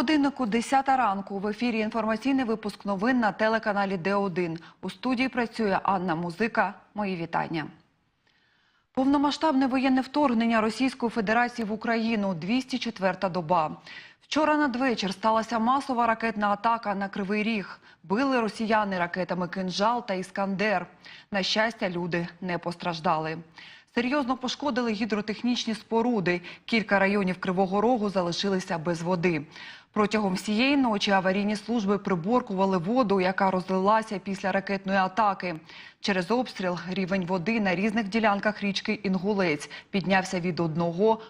Годиннику 10 ранку в ефірі інформаційний випуск новин на телеканалі Д1. У студії працює Анна Музика. Мої вітання. Повномасштабне воєнне вторгнення Російської Федерації в Україну 204-та доба. Вчора надвечір сталася масова ракетна атака на Кривий Ріг. Били росіяни ракетами «Кинжал» та «Іскандер». На щастя, люди не постраждали. Серйозно пошкодили гідротехнічні споруди. Кілька районів Кривого Рогу залишилися без води. Протягом всієї ночі аварійні служби приборкували воду, яка розлилася після ракетної атаки. Через обстріл рівень води на різних ділянках річки Інгулець піднявся від 1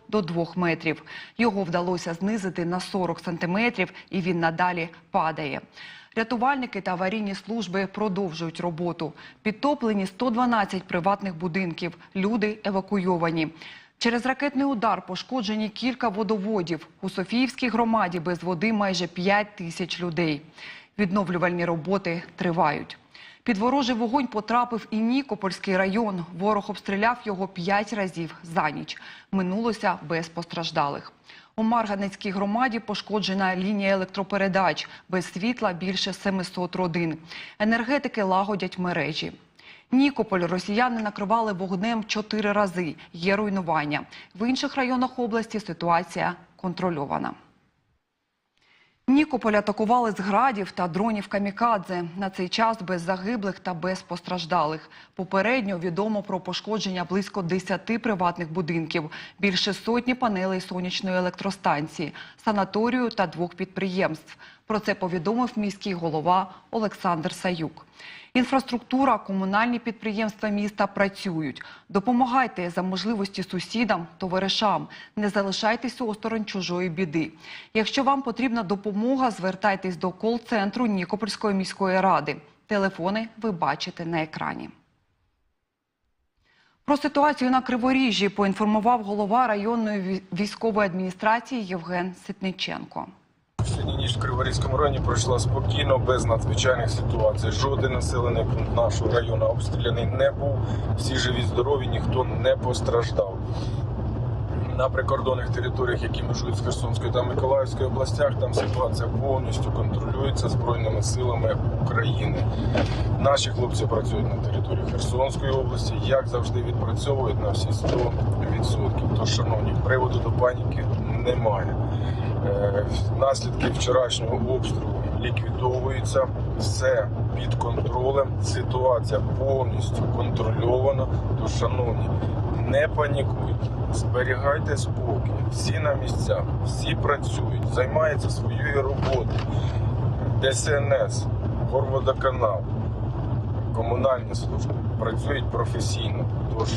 до 2 метрів. Його вдалося знизити на 40 сантиметрів і він надалі падає. Рятувальники та аварійні служби продовжують роботу. Підтоплені 112 приватних будинків. Люди евакуйовані. Через ракетний удар пошкоджені кілька водоводів. У Софіївській громаді без води майже 5 тисяч людей. Відновлювальні роботи тривають. Під ворожий вогонь потрапив і Нікопольський район. Ворог обстріляв його п'ять разів за ніч. Минулося без постраждалих. У Марганецькій громаді пошкоджена лінія електропередач. Без світла більше 700 родин. Енергетики лагодять мережі. Нікополь росіяни накривали вогнем чотири рази. Є руйнування. В інших районах області ситуація контрольована. Нікополь атакували з градів та дронів камікадзе. На цей час без загиблих та без постраждалих. Попередньо відомо про пошкодження близько 10 приватних будинків, більше сотні панелей сонячної електростанції, санаторію та двох підприємств. Про це повідомив міський голова Олександр Саюк. Інфраструктура, комунальні підприємства міста працюють. Допомагайте за можливості сусідам, товаришам. Не залишайтесь осторонь чужої біди. Якщо вам потрібна допомога, звертайтесь до кол-центру Нікопольської міської ради. Телефони ви бачите на екрані. Про ситуацію на Криворіжжі поінформував голова районної військової адміністрації Євген Ситниченко. Сьогодні ніч в Криворізькому районі пройшла спокійно, без надзвичайних ситуацій. Жоден населений пункт нашого району обстріляний не був. Всі живі, здорові, ніхто не постраждав. На прикордонних територіях, які межують з Херсонською та Миколаївською областях, там ситуація повністю контролюється Збройними силами України. Наші хлопці працюють на території Херсонської області, як завжди відпрацьовують на всі 100%. Тож, шановні, приводу до паніки немає. Е, Наслідки вчорашнього обстрілу ліквідовуються, все під контролем. Ситуація повністю контрольована. Тож, шановні, не панікуйте, зберігайте спокій, всі на місцях, всі працюють, займаються своєю роботою. ДСНС, Горводоканал, комунальні служби працюють професійно. Тож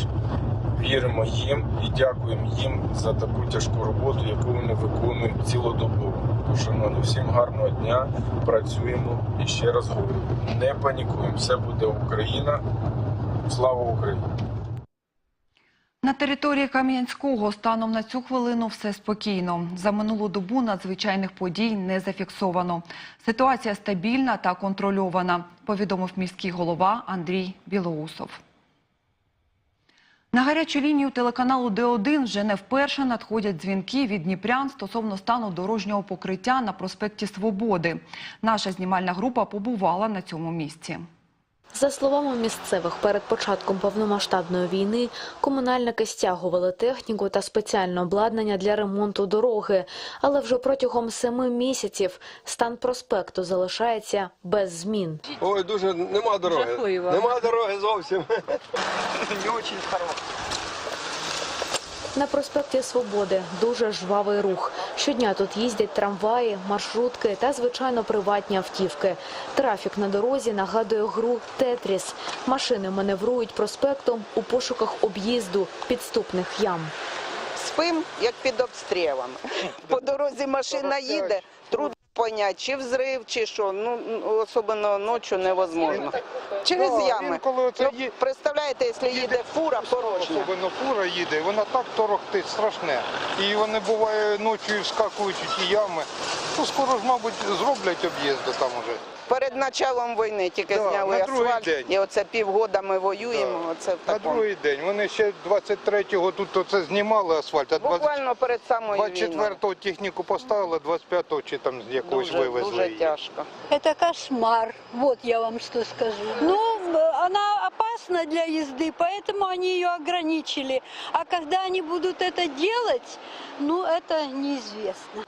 віримо їм і дякуємо їм за таку тяжку роботу, яку вони виконують цілодобово. Шановні, всім гарного дня, працюємо і ще раз говорю, не панікуємо, все буде Україна. Слава Україні! На території Кам'янського станом на цю хвилину все спокійно. За минулу добу надзвичайних подій не зафіксовано. Ситуація стабільна та контрольована, повідомив міський голова Андрій Білоусов. На гарячу лінію телеканалу Д1 вже не вперше надходять дзвінки від дніпрян стосовно стану дорожнього покриття на проспекті Свободи. Наша знімальна група побувала на цьому місці. За словами місцевих, перед початком повномасштабної війни комунальники стягували техніку та спеціальне обладнання для ремонту дороги. Але вже протягом семи місяців стан проспекту залишається без змін. Ой, дуже нема дороги. Жахливо. Нема дороги зовсім. Не дуже хорошо. На проспекті Свободи дуже жвавий рух. Щодня тут їздять трамваї, маршрутки та, звичайно, приватні автівки. Трафік на дорозі нагадує гру «Тетріс». Машини маневрують проспектом у пошуках об'їзду підступних ям. Спим, як під обстрілами. По дорозі машина їде, поняти, чи взрив, чи що. Ну, особливо ночі невозможно. Через Да, ями. інколи це Ну, є- представляєте, якщо їде фура порожня. Особливо фура їде, вона так торохтить страшне. І вони буває ночі вскакують у ті ями. Ну скоро ж, мабуть, зроблять об'їзди там уже. Перед началом війни тільки Да, зняли на другий асфальт, день. і оце півгода ми воюємо. Оце в На такому. другий день. Вони ще 23-го тут оце знімали асфальт, а 20 Буквально перед самою війною. 24-го техніку поставили, 25-го чи там з якогось Дуже, вивезли дуже її. тяжко. Это кошмар, вот я вам что скажу. Ну, э, она опасна для езды, поэтому они ее ограничили. А когда они будут это делать, ну, это неизвестно.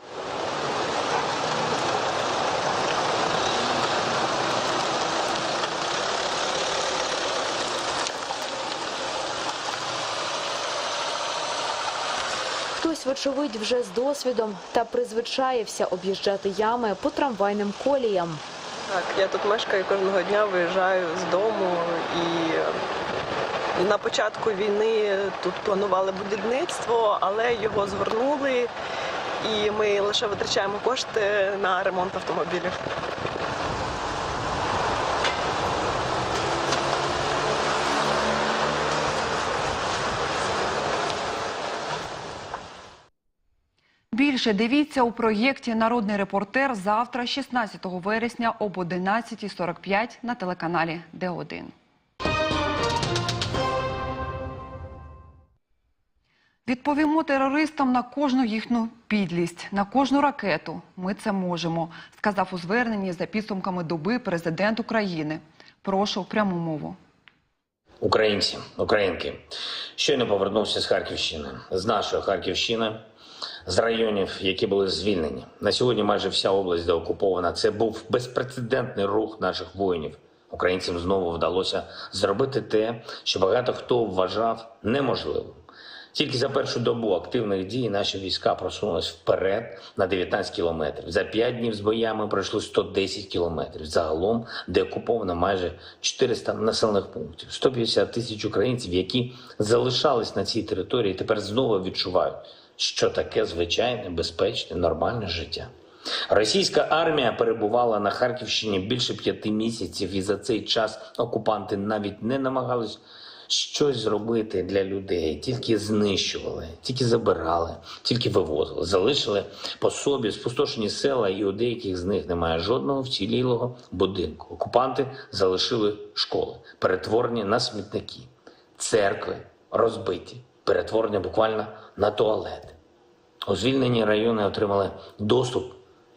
Вочевидь, вже з досвідом та призвичаєвся об'їжджати ями по трамвайним коліям. Так, я тут мешкаю кожного дня, виїжджаю з дому і е, на початку війни тут планували будівництво, але його згорнули, і ми лише витрачаємо кошти на ремонт автомобілів. Більше дивіться у проєкті Народний репортер завтра, 16 вересня об 11.45 на телеканалі Д1. Відповімо терористам на кожну їхню підлість, на кожну ракету. Ми це можемо, сказав у зверненні за підсумками доби президент України. Прошу пряму мову. Українці, українки, щойно повернувся з Харківщини, з нашої Харківщини, з районів, які були звільнені. На сьогодні майже вся область деокупована. Це був безпрецедентний рух наших воїнів. Українцям знову вдалося зробити те, що багато хто вважав неможливим. Тільки за першу добу активних дій наші війська просунулись вперед на 19 кілометрів. За 5 днів з боями пройшли 110 кілометрів. Загалом деокуповано майже 400 населених пунктів. 150 тисяч українців, які залишались на цій території, тепер знову відчувають, що таке звичайне, безпечне, нормальне життя. Російська армія перебувала на Харківщині більше п'яти місяців, і за цей час окупанти навіть не намагались щось зробити для людей, тільки знищували, тільки забирали, тільки вивозили, залишили по собі спустошені села, і у деяких з них немає жодного вцілілого будинку. Окупанти залишили школи, перетворені на смітники, церкви розбиті, перетворені буквально на туалети. У звільнені райони отримали доступ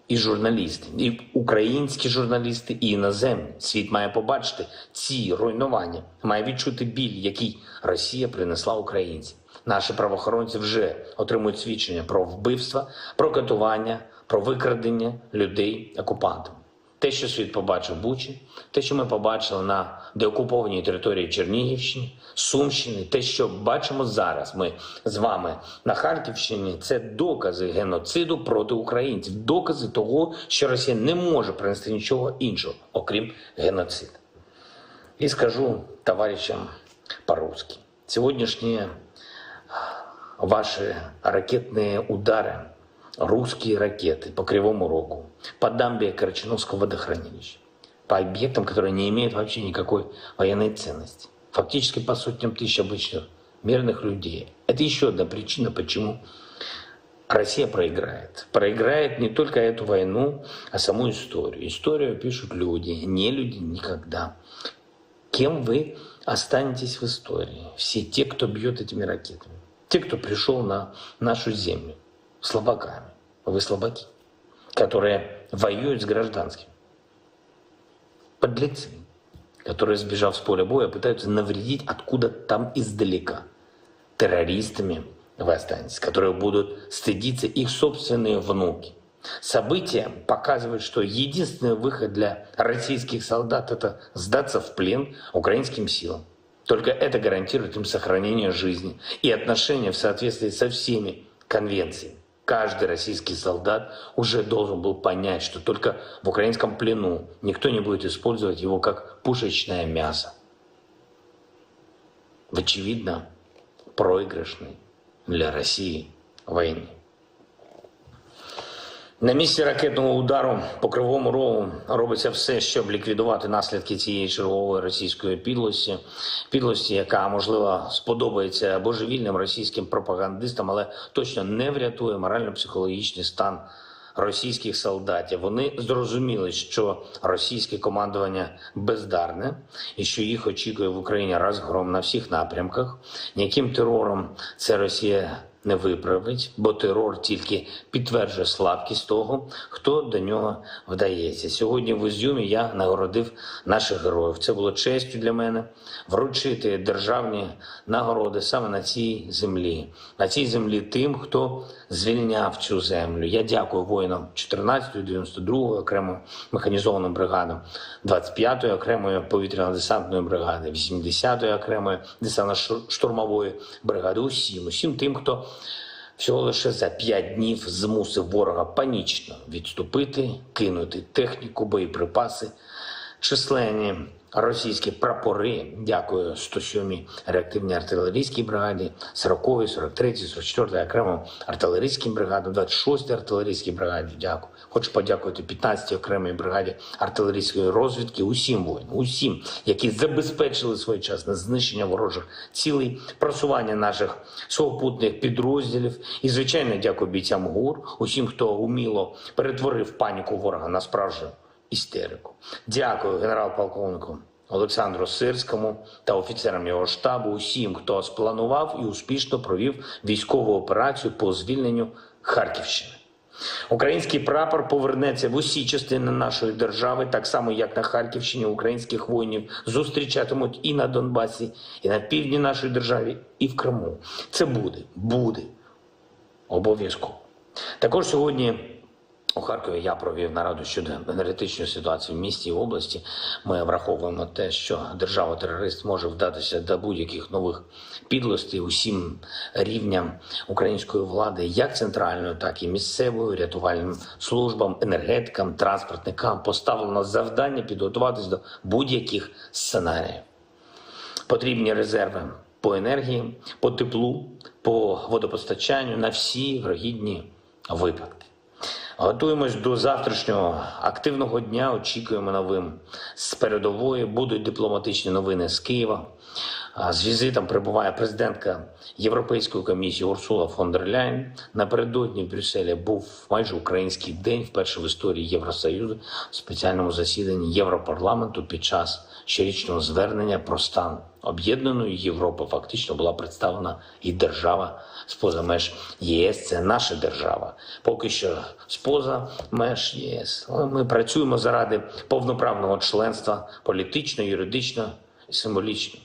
і журналісти, і українські журналісти, і іноземні. Світ має побачити ці руйнування, має відчути біль, який Росія принесла українцям. Наші правоохоронці вже отримують свідчення про вбивства, про катування, про викрадення людей окупантами. Те, що світ побачив в Бучі, те, що ми побачили на деокупованій території Чернігівщини, Сумщини, те, що бачимо зараз, ми з вами на Харківщині, це докази геноциду проти українців, докази того, що Росія не може принести нічого іншого, окрім геноциду. І скажу товаришам по-русски. Сегодняшние ваши ракетные удары, русские ракеты по Кривому Рогу, по дамбе Карачиновского водохранилища, по объектам, которые не имеют вообще никакой военной ценности, фактически по сотням тысяч обычных мирных людей. Это еще одна причина, почему Россия проиграет. Проиграет не только эту войну, а саму историю. Историю пишут люди, не люди никогда. Кем вы останетесь в истории? Все те, кто бьет этими ракетами. Те, кто пришел на нашу землю слабаками. Вы слабаки, которые воюют с гражданским. Подлецы, которые, сбежав с поля боя, пытаются навредить откуда там издалека. Террористами вы останетесь, которые будут стыдиться их собственные внуки. События показывают, что единственный выход для российских солдат – это сдаться в плен украинским силам. Только это гарантирует им сохранение жизни и отношения в соответствии со всеми конвенциями Каждый российский солдат уже должен был понять, что только в украинском плену никто не будет использовать его как пушечное мясо. В очевидно проигрышной для Росії війні. На місці ракетного удару по Кривому Рогу робиться все, щоб ліквідувати наслідки цієї чергової російської підлості, підлості, яка можливо сподобається божевільним російським пропагандистам, але точно не врятує морально-психологічний стан російських солдатів. Вони зрозуміли, що російське командування бездарне і що їх очікує в Україні розгром на всіх напрямках. Ніяким терором це Росія не виправить, бо терор тільки підтверджує слабкість того, хто до нього вдається. Сьогодні в Ізюмі я нагородив наших героїв. Це було честю для мене вручити державні нагороди саме на цій землі, на цій землі тим, хто звільняв цю землю. Я дякую воїнам 14-ї, 92-ї окремої механізованої бригади, 25-ї окремої повітряно-десантної бригади, 80-ї окремої десантно-штурмової бригади. Усім, усім тим, хто всього лише за п'ять днів змусив ворога панічно відступити, кинути техніку, боєприпаси, численні російські прапори. Дякую 107-й реактивній артилерійській бригаді, 40-й, 43-й, 44-й окремо артилерійським бригадам, 26-й артилерійській бригаді. Дякую. Хочу подякувати 15-й окремій бригаді артилерійської розвідки, усім воїнам, усім, які забезпечили своєчасне знищення ворожих цілей, просування наших сухопутних підрозділів. І, звичайно, дякую бійцям ГУР, усім, хто уміло перетворив паніку ворога на справжню істерику. Дякую генерал-полковнику Олександру Сирському та офіцерам його штабу, усім, хто спланував і успішно провів військову операцію по звільненню Харківщини. Український прапор повернеться в усі частини нашої держави, так само як на Харківщині українських воїнів зустрічатимуть і на Донбасі, і на півдні нашої держави, і в Криму. Це буде, буде обов'язково. Також сьогодні у Харкові я провів нараду щодо енергетичної ситуації в місті і області. Ми враховуємо те, що держава-терорист може вдатися до будь-яких нових підлостей усім рівням української влади, як центральної, так і місцевої, рятувальним службам, енергетикам, транспортникам поставлено завдання підготуватись до будь-яких сценаріїв. Потрібні резерви по енергії, по теплу, по водопостачанню на всі врогідні випадки. Готуємось до завтрашнього активного дня. Очікуємо новим з передової. Будуть дипломатичні новини з Києва. З візитом прибуває президентка Європейської комісії Урсула фон дер Ляйн. Напередодні в Брюсселі був майже український день, вперше в історії Євросоюзу, в спеціальному засіданні Європарламенту під час щорічного звернення про стан об'єднаної Європи. Фактично була представлена і держава споза меж ЄС. Це наша держава. Поки що споза меж ЄС. Ми працюємо заради повноправного членства політично, юридично і символічно.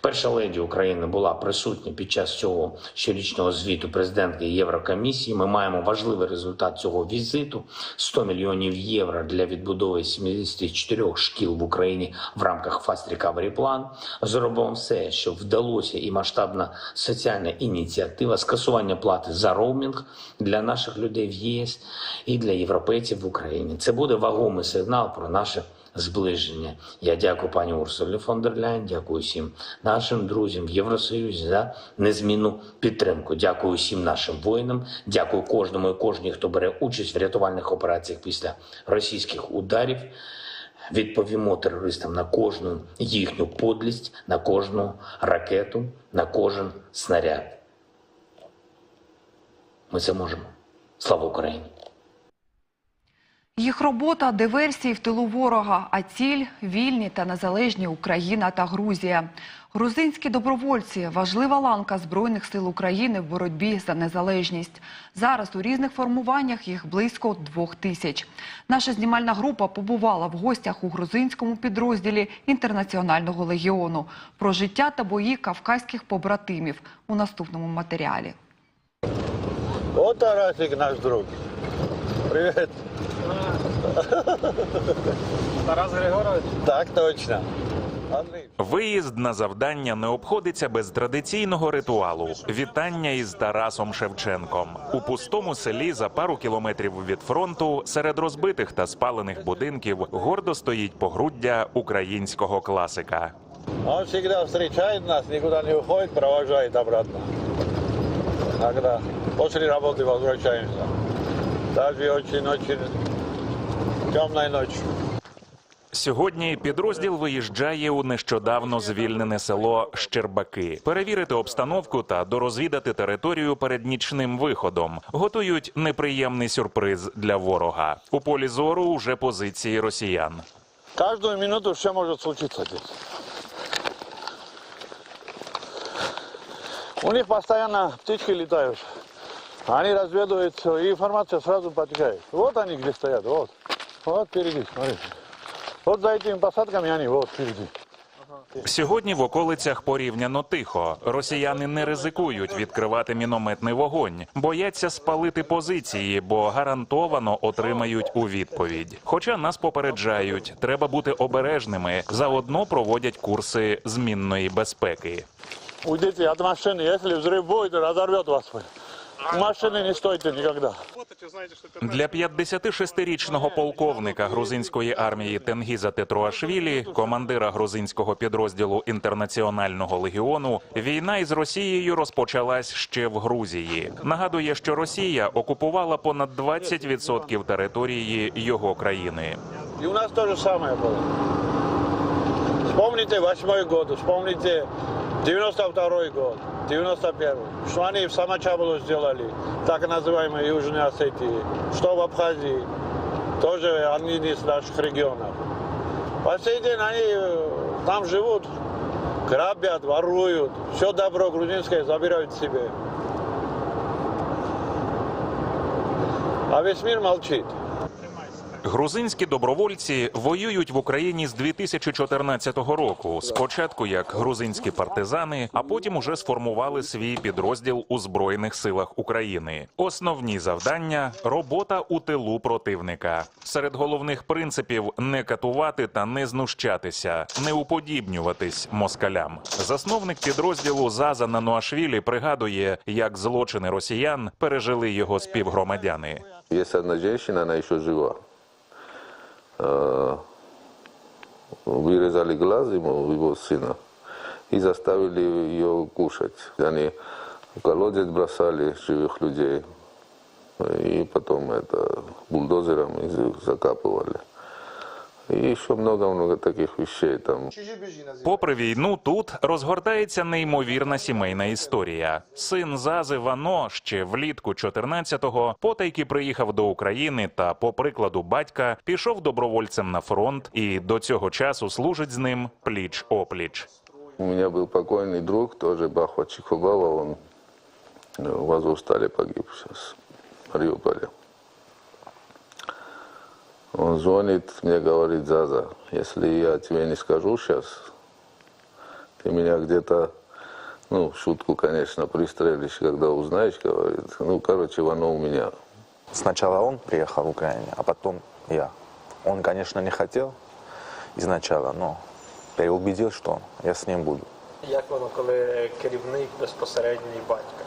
Перша леді України була присутня під час цього щорічного звіту президентки Єврокомісії. Ми маємо важливий результат цього візиту: 100 мільйонів євро для відбудови 74 шкіл в Україні в рамках Fast Recovery Plan. Зробимо все, щоб вдалося і масштабна соціальна ініціатива скасування плати за роумінг для наших людей в ЄС і для європейців в Україні. Це буде вагомий сигнал про наше зближення. Я дякую пані Урсулі фон дер Ляйн, дякую всім нашим друзям в Євросоюзі за незмінну підтримку. Дякую всім нашим воїнам. Дякую кожному і кожній, хто бере участь в рятувальних операціях після російських ударів. Відповімо терористам на кожну їхню подлість, на кожну ракету, на кожен снаряд. Ми це можемо. Слава Україні! Їх робота диверсії в тилу ворога, а ціль вільні та незалежні Україна та Грузія. Грузинські добровольці важлива ланка збройних сил України в боротьбі за незалежність. Зараз у різних формуваннях їх близько двох тисяч. Наша знімальна група побувала в гостях у грузинському підрозділі інтернаціонального легіону. Про життя та бої кавказьких побратимів у наступному матеріалі. Вот Тарасик наш друг. Привет. Тарас Григорович. Так точно. Виїзд на завдання не обходиться без традиційного ритуалу вітання із Тарасом Шевченком у пустому селі за пару кілометрів від фронту, серед розбитих та спалених будинків, гордо стоїть погруддя українського класика. Он всегда встречает нас, никуда не уходит, провожает обратно. Когда после работы возвращаемся. Даже очень-очень Сьогодні підрозділ виїжджає у нещодавно звільнене село Щербаки, перевірити обстановку та дорозвідати територію перед нічним виходом. Готують неприємний сюрприз для ворога. У полі зору уже позиції росіян. Каждую минуту все может случиться здесь. У них постоянно птички летают. Они разведывают все, и информация сразу потекает. Вот они где стоят, вот. Вот впереди, смотрите. Вот за этими посадками они, вот впереди. Сьогодні в околицях порівняно тихо. Росіяни не ризикують відкривати мінометний вогонь, бояться спалити позиції, бо гарантовано отримають у відповідь. Хоча нас попереджають, треба бути обережними. Заодно проводять курси змінної безпеки. Уйдите от машины, если взрыв будет, разорвет вас. В машины не стойте никогда. Для 56-річного полковника грузинської армії Тенгіза Тетруашвілі, командира грузинського підрозділу інтернаціонального легіону, війна із Росією розпочалась ще в Грузії. Нагадує, що Росія окупувала понад 20% території його країни. И у нас то же самое было. Вспомните восьмой год, вспомните 92 год, 91 Что они в Самачабалу сделали, так называемой Южной Осетии, что в Абхазии, тоже одни из наших регионов. По сей день они э, там живут, грабят, воруют, все добро грузинское забирают себе. А весь мир молчит. Грузинські добровольці воюють в Україні з 2014 року. Спочатку як грузинські партизани, а потім уже сформували свій підрозділ у збройних силах України. Основні завдання робота у тилу противника. Серед головних принципів не катувати та не знущатися, не уподібнюватись москалям. Засновник підрозділу Заза Нануашвілі пригадує, як злочини росіян пережили його співгромадяни. Есть одна женщина, она еще жива. Э, Вырезали глаз ему, его сына, и заставили ее кушать. Они в колодец бросали живых людей, и потом это бульдозером их закапывали. И еще много-много таких вещей там. Попри війну, тут розгортається неймовірна сімейна історія. Син Зази Вано ще влітку 14-го потайки приїхав до України та, по прикладу батька, пішов добровольцем на фронт і до цього часу служить з ним пліч опліч. У меня был покойный друг, тоже Бахва Чикубава, он э, в Азовстале погиб сейчас, в Мариуполе. Он звонит, мне говорит, Заза, если я тебе не скажу сейчас, ты меня где-то, ну, в шутку, конечно, пристрелишь, когда узнаешь, говорит. Ну, короче, оно у меня. Сначала он приехал в Украине, а потом я. Он, конечно, не хотел изначально, но переубедил, что я с ним буду. Як воно, коли керівник безпосередній батька?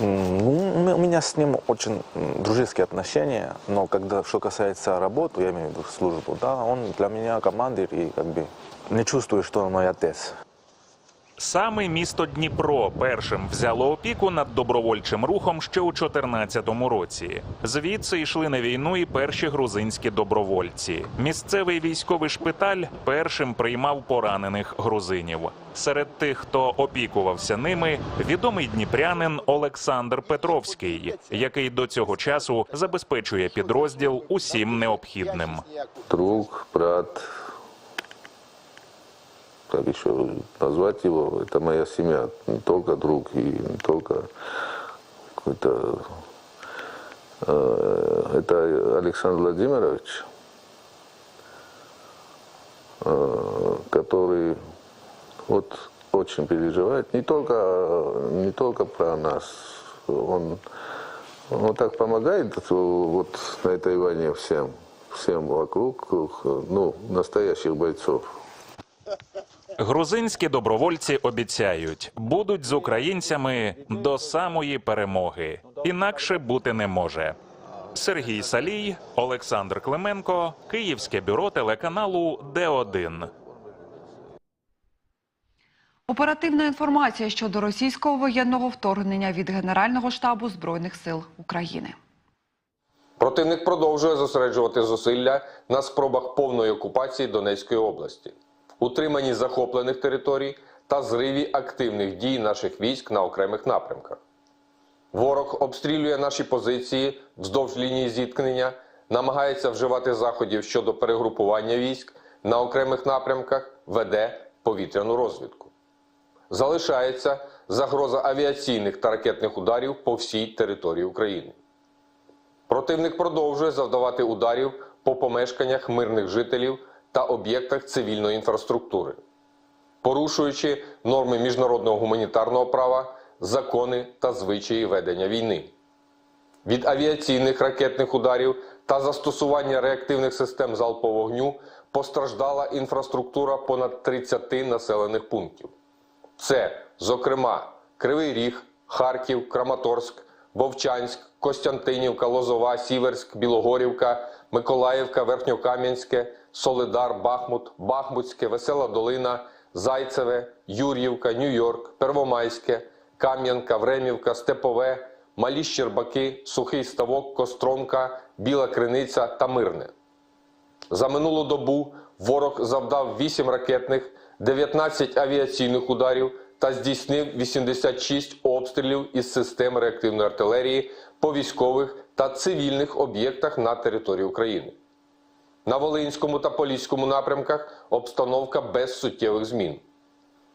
Ну, у меня с ним очень дружеские отношения, но когда что касается работы, я имею в виду службу, да, он для меня командир и как бы не чувствую, что он мой отец. Саме місто Дніпро першим взяло опіку над добровольчим рухом ще у 14-му році. Звідси йшли на війну і перші грузинські добровольці. Місцевий військовий шпиталь першим приймав поранених грузинів. Серед тих, хто опікувався ними, відомий дніпрянин Олександр Петровський, який до цього часу забезпечує підрозділ усім необхідним. Друг, брат, как еще назвать его, это моя семья, не только друг и не только какой-то... э, Это Александр Владимирович, э, который вот очень переживает, не только, не только про нас, он, он так помогает вот на этой войне всем, всем вокруг, ну, настоящих бойцов. Грузинські добровольці обіцяють, будуть з українцями до самої перемоги. Інакше бути не може. Сергій Салій, Олександр Клименко, Київське бюро телеканалу Д1. Оперативна інформація щодо російського воєнного вторгнення від Генерального штабу Збройних сил України. Противник продовжує зосереджувати зусилля на спробах повної окупації Донецької області, утриманні захоплених територій та зриві активних дій наших військ на окремих напрямках. Ворог обстрілює наші позиції вздовж лінії зіткнення, намагається вживати заходів щодо перегрупування військ на окремих напрямках, веде повітряну розвідку. Залишається загроза авіаційних та ракетних ударів по всій території України. Противник продовжує завдавати ударів по помешканнях мирних жителів та об'єктах цивільної інфраструктури, порушуючи норми міжнародного гуманітарного права, закони та звичаї ведення війни. Від авіаційних ракетних ударів та застосування реактивних систем залпового вогню постраждала інфраструктура понад 30 населених пунктів. Це, зокрема, Кривий Ріг, Харків, Краматорськ, Вовчанськ, Костянтинівка, Лозова, Сіверськ, Білогорівка, Миколаївка, Верхньокам'янське, Солидар, Бахмут, Бахмутське, Весела Долина, Зайцеве, Юр'ївка, Нью-Йорк, Первомайське, Кам'янка, Времівка, Степове, Малі Щербаки, Сухий Ставок, Костромка, Біла Криниця та Мирне. За минулу добу ворог завдав 8 ракетних, 19 авіаційних ударів та здійснив 86 обстрілів із систем реактивної артилерії по військових та цивільних об'єктах на території України. На Волинському та Поліському напрямках обстановка без суттєвих змін.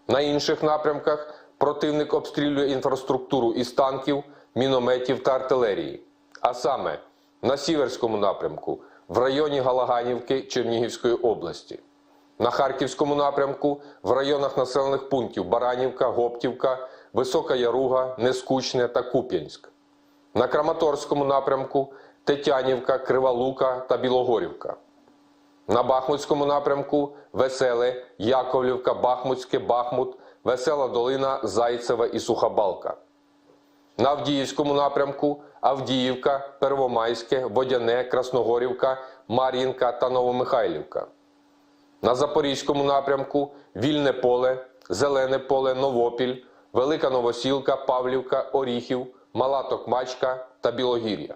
На інших напрямках противник обстрілює інфраструктуру із танків, мінометів та артилерії. А саме на Сіверському напрямку в районі Галаганівки Чернігівської області, на Харківському напрямку в районах населених пунктів Баранівка, Гоптівка, Висока Яруга, Нескучне та Куп'янськ, на Краматорському напрямку Тетянівка, Крива Лука та Білогорівка. На Бахмутському напрямку Веселе, Яковлівка, Бахмутське, Бахмут, Весела Долина, Зайцеве і Сухабалка. На Авдіївському напрямку Авдіївка, Первомайське, Водяне, Красногорівка, Мар'їнка та Новомихайлівка. На Запорізькому напрямку Вільне поле, Зелене поле, Новопіль, Велика Новосілка, Павлівка, Оріхів, Мала Токмачка та Білогір'я.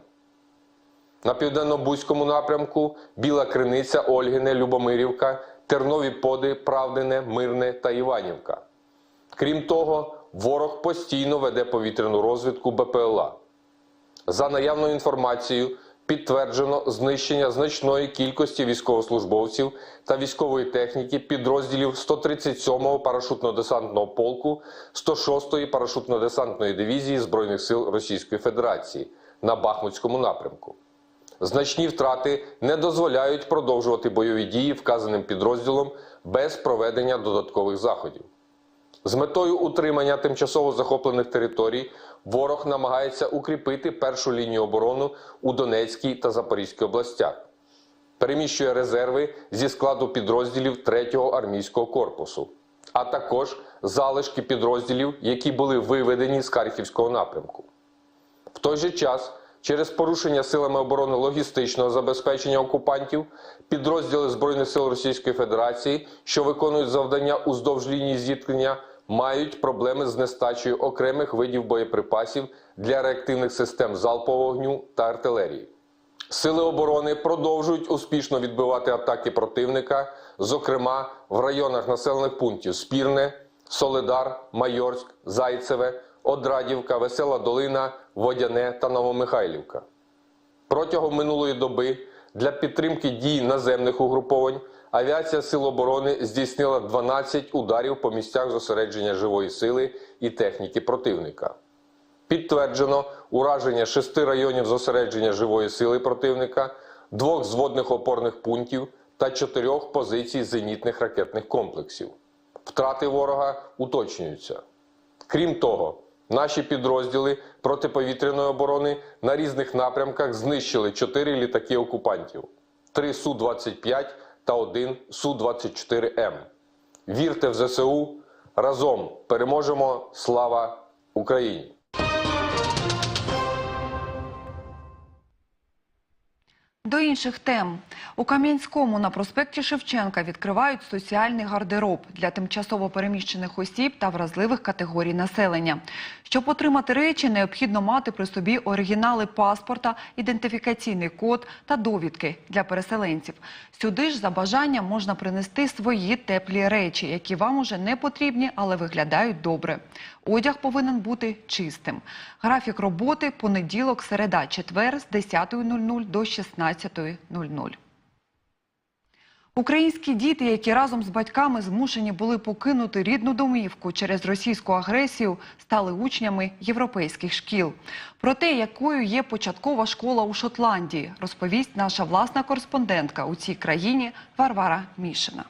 На південно-бузькому напрямку Біла Криниця, Ольгине, Любомирівка, Тернові Поди, Правдине, Мирне та Іванівка. Крім того, ворог постійно веде повітряну розвідку БПЛА. За наявною інформацією, підтверджено знищення значної кількості військовослужбовців та військової техніки підрозділів 137-го парашутно-десантного полку 106-ї парашутно-десантної дивізії Збройних сил Російської Федерації на Бахмутському напрямку. Значні втрати не дозволяють продовжувати бойові дії вказаним підрозділом без проведення додаткових заходів. З метою утримання тимчасово захоплених територій ворог намагається укріпити першу лінію оборони у Донецькій та Запорізькій областях, переміщує резерви зі складу підрозділів 3-го армійського корпусу, а також залишки підрозділів, які були виведені з Харківського напрямку. В той же час, через порушення силами оборони логістичного забезпечення окупантів, підрозділи Збройних сил Російської Федерації, що виконують завдання уздовж лінії зіткнення, мають проблеми з нестачею окремих видів боєприпасів для реактивних систем залпового вогню та артилерії. Сили оборони продовжують успішно відбивати атаки противника, зокрема в районах населених пунктів Спірне, Солидар, Майорськ, Зайцеве, Одрадівка, Весела Долина, Водяне та Новомихайлівка. Протягом минулої доби для підтримки дій наземних угруповань авіація Сил оборони здійснила 12 ударів по місцях зосередження живої сили і техніки противника. Підтверджено ураження шести районів зосередження живої сили противника, двох зводних опорних пунктів та чотирьох позицій зенітних ракетних комплексів. Втрати ворога уточнюються. Крім того, наші підрозділи протиповітряної оборони на різних напрямках знищили 4 літаки окупантів, 3 Су-25 та 1 Су-24М. Вірте в ЗСУ, разом переможемо! Слава Україні! До інших тем. У Кам'янському на проспекті Шевченка відкривають соціальний гардероб для тимчасово переміщених осіб та вразливих категорій населення. Щоб отримати речі, необхідно мати при собі оригінали паспорта, ідентифікаційний код та довідки для переселенців. Сюди ж за бажанням можна принести свої теплі речі, які вам уже не потрібні, але виглядають добре. Одяг повинен бути чистим. Графік роботи – понеділок, середа, четвер з 10.00 до 16.00. Українські діти, які разом з батьками змушені були покинути рідну домівку через російську агресію, стали учнями європейських шкіл. Про те, якою є початкова школа у Шотландії, розповість наша власна кореспондентка у цій країні Варвара Мішина.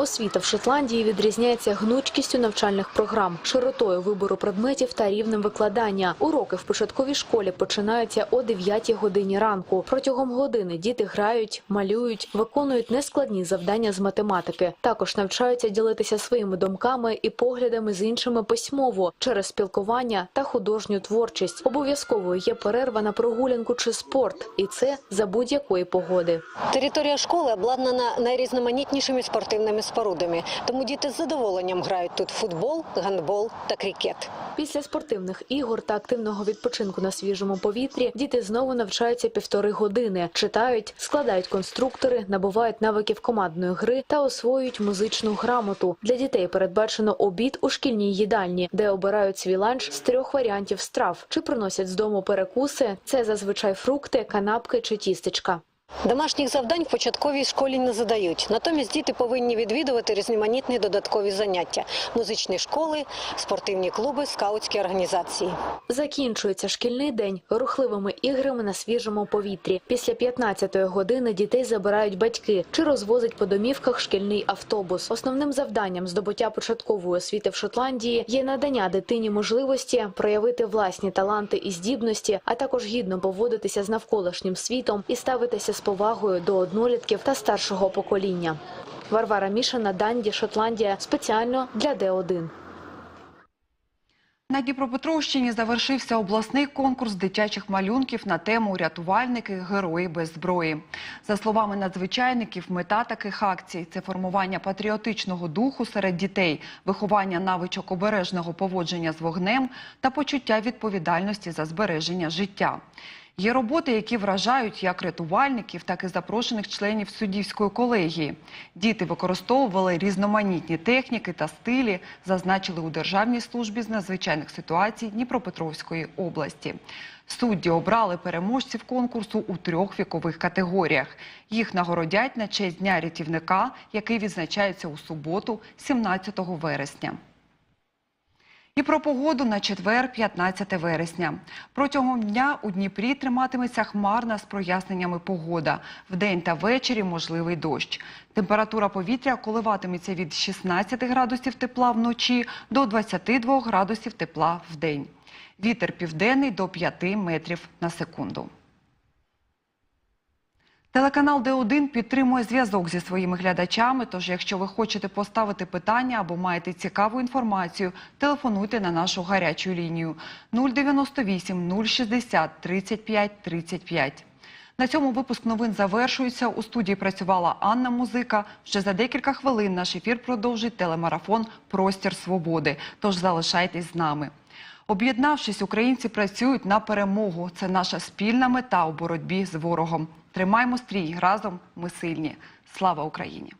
Освіта в Шотландії відрізняється гнучкістю навчальних програм, широтою вибору предметів та рівнем викладання. Уроки в початковій школі починаються о 9 годині ранку. Протягом години діти грають, малюють, виконують нескладні завдання з математики. Також навчаються ділитися своїми думками і поглядами з іншими письмово через спілкування та художню творчість. Обов'язковою є перерва на прогулянку чи спорт, і це за будь-якої погоди. Територія школи обладнана найрізноманітнішими спортивними спорудами, тому діти з задоволенням грають тут футбол, гандбол та крикет. Після спортивних ігор та активного відпочинку на свіжому повітрі діти знову навчаються півтори години, читають, складають конструктори, набувають навиків командної гри та освоюють музичну грамоту. Для дітей передбачено обід у шкільній їдальні, де обирають свій ланч з трьох варіантів страв чи приносять з дому перекуси. Це зазвичай фрукти, канапки чи тістечка. Домашніх завдань в початковій школі не задають. Натомість діти повинні відвідувати різноманітні додаткові заняття: музичні школи, спортивні клуби, скаутські організації. Закінчується шкільний день рухливими іграми на свіжому повітрі. Після 15-ї години дітей забирають батьки чи розвозить по домівках шкільний автобус. Основним завданням здобуття початкової освіти в Шотландії є надання дитині можливості проявити власні таланти і здібності, а також гідно поводитися з навколишнім світом і ставитися з повагою до однолітків та старшого покоління. Варвара Мішина, Данді, Шотландія. Спеціально для Д1. На Дніпропетровщині завершився обласний конкурс дитячих малюнків на тему «Рятувальники. Герої без зброї». За словами надзвичайників, мета таких акцій – це формування патріотичного духу серед дітей, виховання навичок обережного поводження з вогнем та почуття відповідальності за збереження життя. Є роботи, які вражають як рятувальників, так і запрошених членів суддівської колегії. Діти використовували різноманітні техніки та стилі, зазначили у Державній службі з надзвичайних ситуацій Дніпропетровської області. Судді обрали переможців конкурсу у трьох вікових категоріях. Їх нагородять на честь Дня рятівника, який відзначається у суботу, 17 вересня. І про погоду на четвер, 15 вересня. Протягом дня у Дніпрі триматиметься хмарна з проясненнями погода. Вдень та ввечері можливий дощ. Температура повітря коливатиметься від 16 градусів тепла вночі до 22 градусів тепла вдень. Вітер південний до 5 метрів на секунду. Телеканал Д1 підтримує зв'язок зі своїми глядачами, тож якщо ви хочете поставити питання або маєте цікаву інформацію, телефонуйте на нашу гарячу лінію 098 060 35 35. На цьому випуск новин завершується. У студії працювала Анна Музика. Вже за декілька хвилин наш ефір продовжить телемарафон Простір свободи. Тож залишайтесь з нами. Об'єднавшись, українці працюють на перемогу. Це наша спільна мета у боротьбі з ворогом. Тримаймо стрій разом. Ми сильні. Слава Україні!